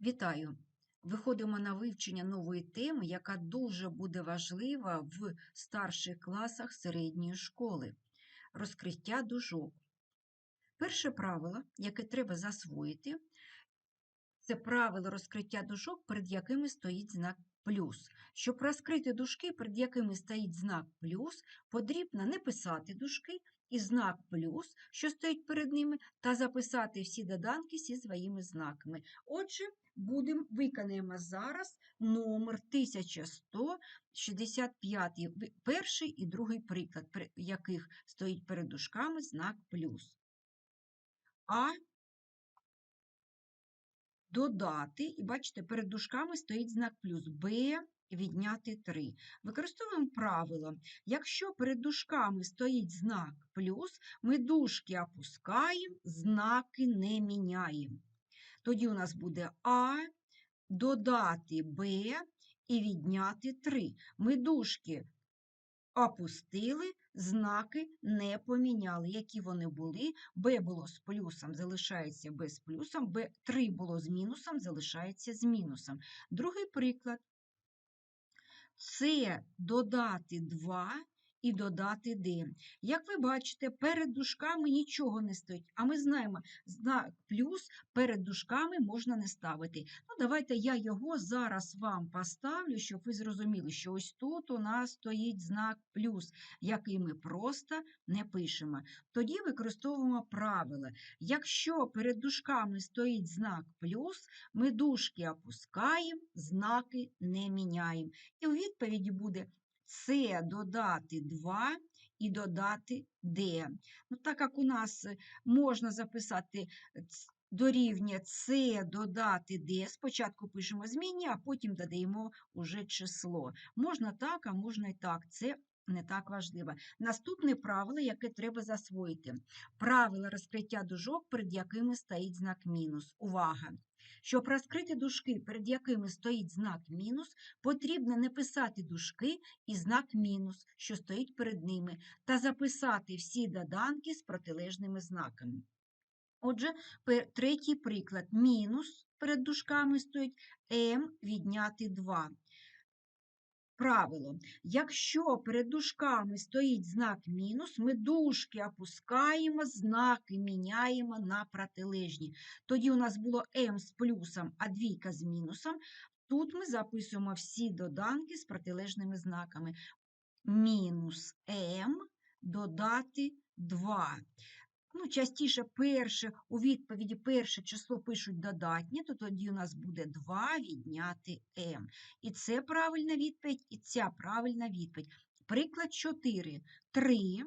Вітаю! Виходимо на вивчення нової теми, яка дуже буде важлива в старших класах середньої школи розкриття дужок. Перше правило, яке треба засвоїти, це правило розкриття дужок, перед якими стоїть знак плюс. Щоб розкрити дужки, перед якими стоїть знак плюс, потрібно не писати дужки і знак плюс, що стоїть перед ними, та записати всі доданки зі своїми знаками. Отже, будемо виконаємо зараз номер 1165, перший і другий приклад, яких стоїть перед дужками знак плюс. А додати, і бачите, перед дужками стоїть знак плюс Б відняти 3. Використовуємо правило. Якщо перед дужками стоїть знак плюс, ми дужки опускаємо, знаки не міняємо. Тоді у нас буде А додати Б і відняти 3. Ми дужки опустили, знаки не поміняли. Які вони були? Б було з плюсом, залишається Б з плюсом, Б 3 було з мінусом, залишається з мінусом. Другий приклад. С додати 2 і додати Д. Як ви бачите, перед дужками нічого не стоїть, а ми знаємо, знак плюс перед дужками можна не ставити. Ну, давайте я його зараз вам поставлю, щоб ви зрозуміли, що ось тут у нас стоїть знак плюс, який ми просто не пишемо. Тоді використовуємо правило. Якщо перед дужками стоїть знак плюс, ми дужки опускаємо, знаки не міняємо. І у відповіді буде С додати 2 і додати Д. Ну, так як у нас е, можна записати ц- дорівнює С додати Д, спочатку пишемо змінні, а потім додаємо уже число. Можна так, а можна і так. Це не так важливо. Наступне правило, яке треба засвоїти. Правило розкриття дужок, перед якими стоїть знак мінус. Увага! Щоб розкрити дужки, перед якими стоїть знак мінус, потрібно не писати дужки і знак мінус, що стоїть перед ними, та записати всі доданки з протилежними знаками. Отже, третій приклад. Мінус перед дужками стоїть М відняти 2. Правило. Якщо перед дужками стоїть знак мінус, ми дужки опускаємо, знаки міняємо на протилежні. Тоді у нас було m з плюсом, а двійка з мінусом. Тут ми записуємо всі доданки з протилежними знаками. Мінус m додати 2. Ну, частіше перше, у відповіді перше число пишуть додатнє, то тоді у нас буде 2 відняти М. І це правильна відповідь, і ця правильна відповідь. Приклад 4. 3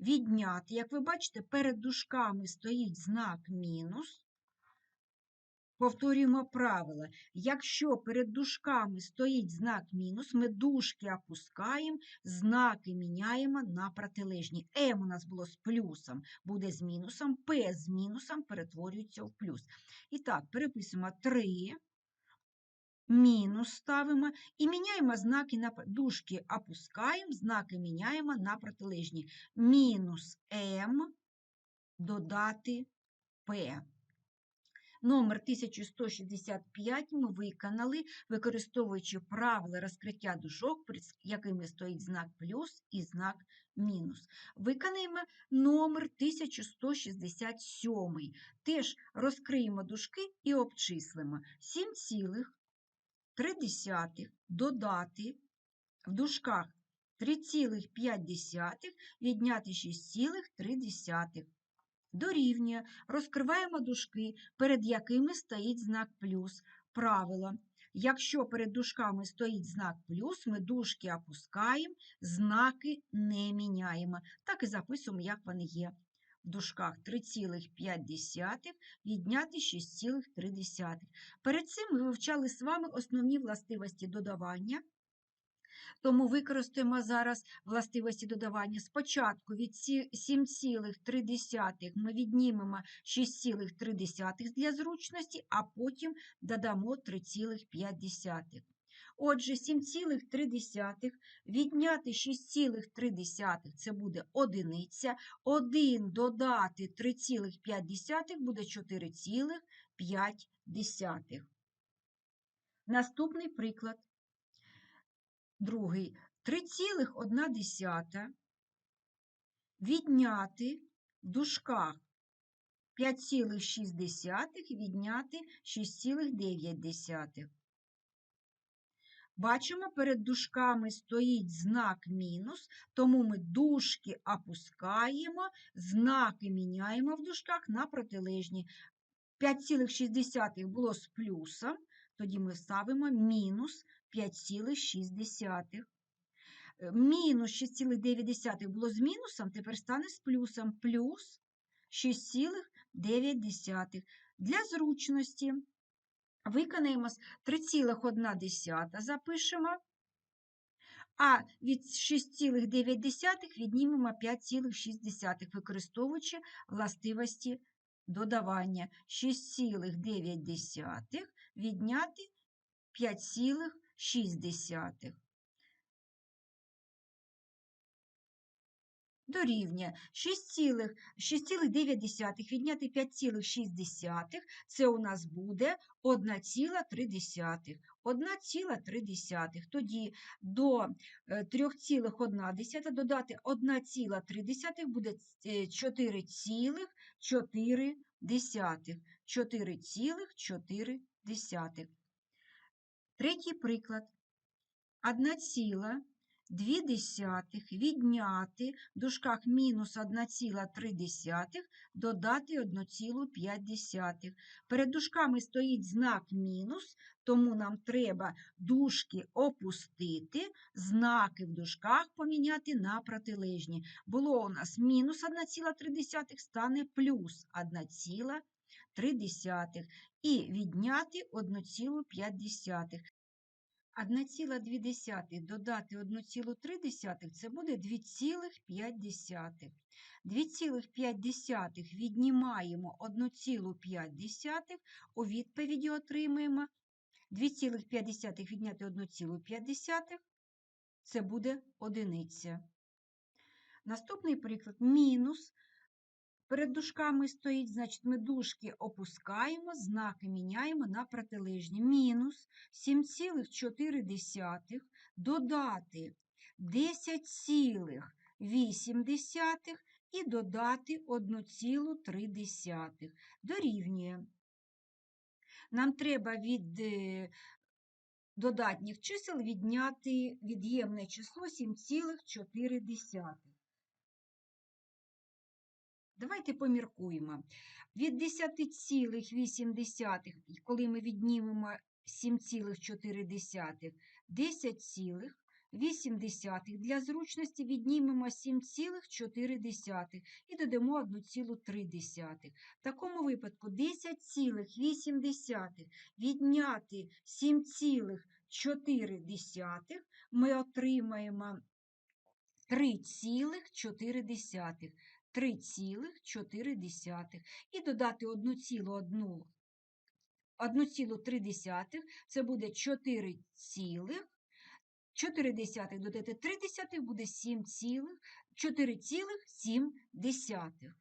відняти. Як ви бачите, перед дужками стоїть знак мінус. Повторюємо правило. Якщо перед дужками стоїть знак мінус, ми дужки опускаємо, знаки міняємо на протилежні. М у нас було з плюсом, буде з мінусом, П з мінусом перетворюється в плюс. І так, переписуємо 3, мінус ставимо і міняємо знаки на дужки опускаємо, знаки міняємо на протилежні. Мінус М додати П. Номер 1165 ми виконали, використовуючи правила розкриття дужок, перед якими стоїть знак плюс і знак мінус. Виконаємо номер 1167. Теж розкриємо дужки і обчислимо. 7,3 додати в дужках 3,5 відняти 6,3 дорівнює. Розкриваємо дужки, перед якими стоїть знак плюс. Правило. Якщо перед дужками стоїть знак плюс, ми дужки опускаємо, знаки не міняємо. Так і записуємо, як вони є. В дужках 3,5 відняти 6,3. Перед цим ми вивчали з вами основні властивості додавання. Тому використаємо зараз властивості додавання. Спочатку від 7,3 ми віднімемо 6,3 для зручності, а потім додамо 3,5. Отже, 7,3 відняти 6,3 це буде одиниця. 1 додати 3,5 буде 4,5. Наступний приклад. Другий. 3,1 відняти в дужках 5,6 відняти 6,9. Бачимо, перед дужками стоїть знак мінус, тому ми дужки опускаємо, знаки міняємо в дужках на протилежні. 5,6 було з плюсом, тоді ми ставимо мінус 5,6. Е, Мінус 6,9 було з мінусом, тепер стане з плюсом плюс 6,9. Для зручності виконаємо 3,1 запишемо, а від 6,9 віднімемо 5,6, використовуючи властивості додавання. 6,9 відняти 5,6. Дорівнює 6,9 відняти 5,6, це у нас буде 1,3. 1,3. Тоді до 3,1 додати 1,3 буде 4,4. 4,4. Третій приклад. 1,2 відняти в дужках мінус 1,3 додати 1,5. Перед дужками стоїть знак мінус, тому нам треба дужки опустити, знаки в дужках поміняти на протилежні. Було у нас мінус 1,3 стане плюс 1,3 і відняти 1,5. 1,2 додати 1,3 це буде 2,5. 2,5 віднімаємо 1,5, у відповіді отримаємо 2,5 відняти 1,5 це буде одиниця. Наступний приклад мінус Перед дужками стоїть, значить, ми дужки опускаємо, знаки міняємо на протилежні. Мінус 7,4 додати 10,8 і додати 1,3. Дорівнює. Нам треба від е, додатніх чисел відняти від'ємне число 7,4. Давайте поміркуємо. Від 10,8, коли ми віднімемо 7,4, 10,8 для зручності віднімемо 7,4 і додамо 1,3. В такому випадку 10,8 відняти 7,4 ми отримаємо 3,4. 3,4 і додати 1,1 1,3 це буде 4 4 додати 3 десятих буде 7 4,7.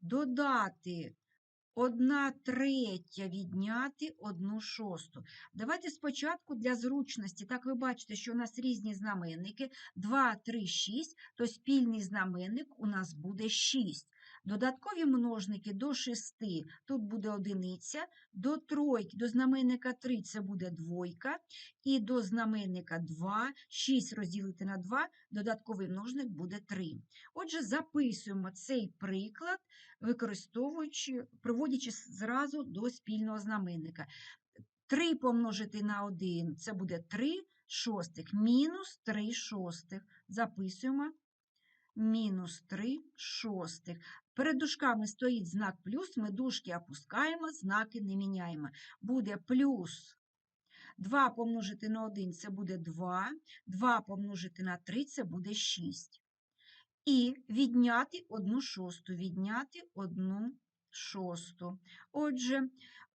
Додати 1 третя відняти 1 шосту. Давайте спочатку для зручності, так ви бачите, що у нас різні знаменники 2, 3, 6, то спільний знаменник у нас буде 6. Додаткові множники до 6, тут буде одиниця, до тройки, до знаменника 3 це буде двойка, і до знаменника 2, 6 розділити на 2, додатковий множник буде 3. Отже, записуємо цей приклад, використовуючи, приводячи зразу до спільного знаменника. 3 помножити на 1 це буде 3 шостих, мінус 3 шостих. Записуємо мінус 3 шостих. Перед дужками стоїть знак плюс, ми дужки опускаємо, знаки не міняємо. Буде плюс 2 помножити на 1 це буде 2, 2 помножити на 3 це буде 6. І відняти 1 шосту, відняти 1 шосту. Отже,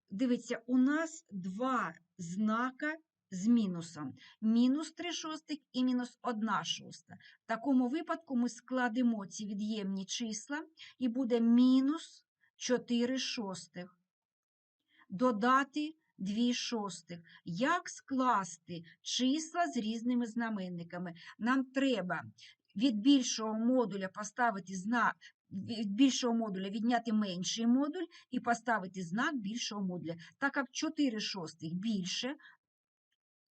дивіться, у нас два знака з мінусом. Мінус 3 шостих і мінус 1 шоста. В такому випадку ми складемо ці від'ємні числа і буде мінус 4 шостих. Додати 2 шостих. Як скласти числа з різними знаменниками? Нам треба від більшого модуля поставити знак, від більшого модуля відняти менший модуль і поставити знак більшого модуля. Так як 4 шостих більше,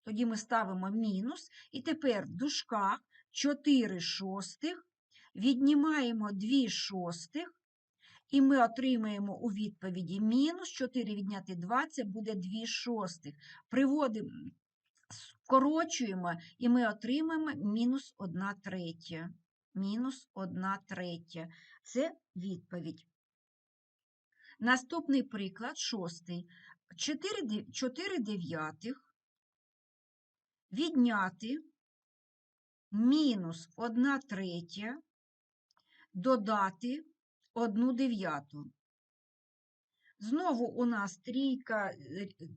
тоді ми ставимо мінус. І тепер в дужках 4 шостих віднімаємо 2 шостих, і ми отримаємо у відповіді мінус 4 відняти 2, це буде 2 шостих. Приводимо, скорочуємо, і ми отримаємо мінус 1 третя. Мінус 1 третя. Це відповідь. Наступний приклад, шостий. 4, 4 дев'ятих відняти мінус 1 третя, додати 1 дев'яту. Знову у нас трійка,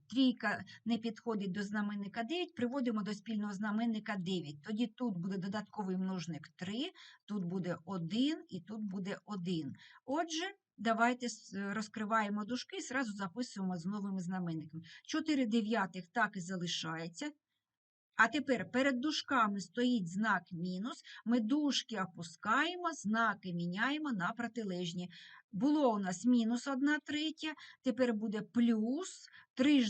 трійка не підходить до знаменника 9, приводимо до спільного знаменника 9. Тоді тут буде додатковий множник 3, тут буде 1 і тут буде 1. Отже, давайте розкриваємо дужки і зразу записуємо з новими знаменниками. 4 дев'ятих так і залишається. А тепер перед дужками стоїть знак мінус. Ми дужки опускаємо, знаки міняємо на протилежні. Було у нас мінус 1 третя, тепер буде плюс 3,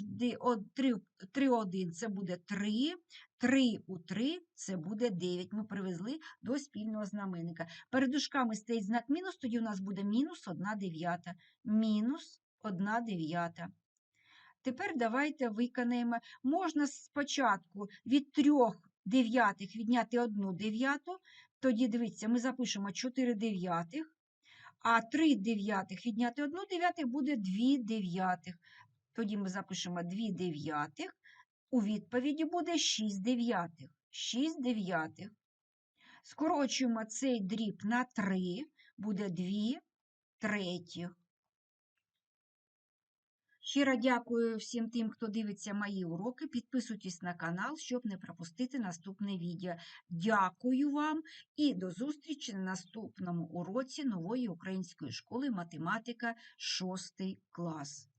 3, 3 1 це буде 3, 3 у 3 це буде 9. Ми привезли до спільного знаменника. Перед дужками стоїть знак мінус, тоді у нас буде мінус 1 дев'ята. Мінус 1 дев'ята. Тепер давайте виконаємо. Можна спочатку від 3 дев'ятих відняти 1 дев'яту. Тоді дивіться, ми запишемо 4 дев'ятих, а 3 дев'ятих відняти 1 дев'ятих буде 2 дев'ятих. Тоді ми запишемо 2 дев'ятих. У відповіді буде 6 дев'ятих. 6 дев'ятих. Скорочуємо цей дріб на 3, буде 2 третіх. Щиро дякую всім тим, хто дивиться мої уроки. Підписуйтесь на канал, щоб не пропустити наступне відео. Дякую вам і до зустрічі на наступному уроці нової української школи математика 6 клас.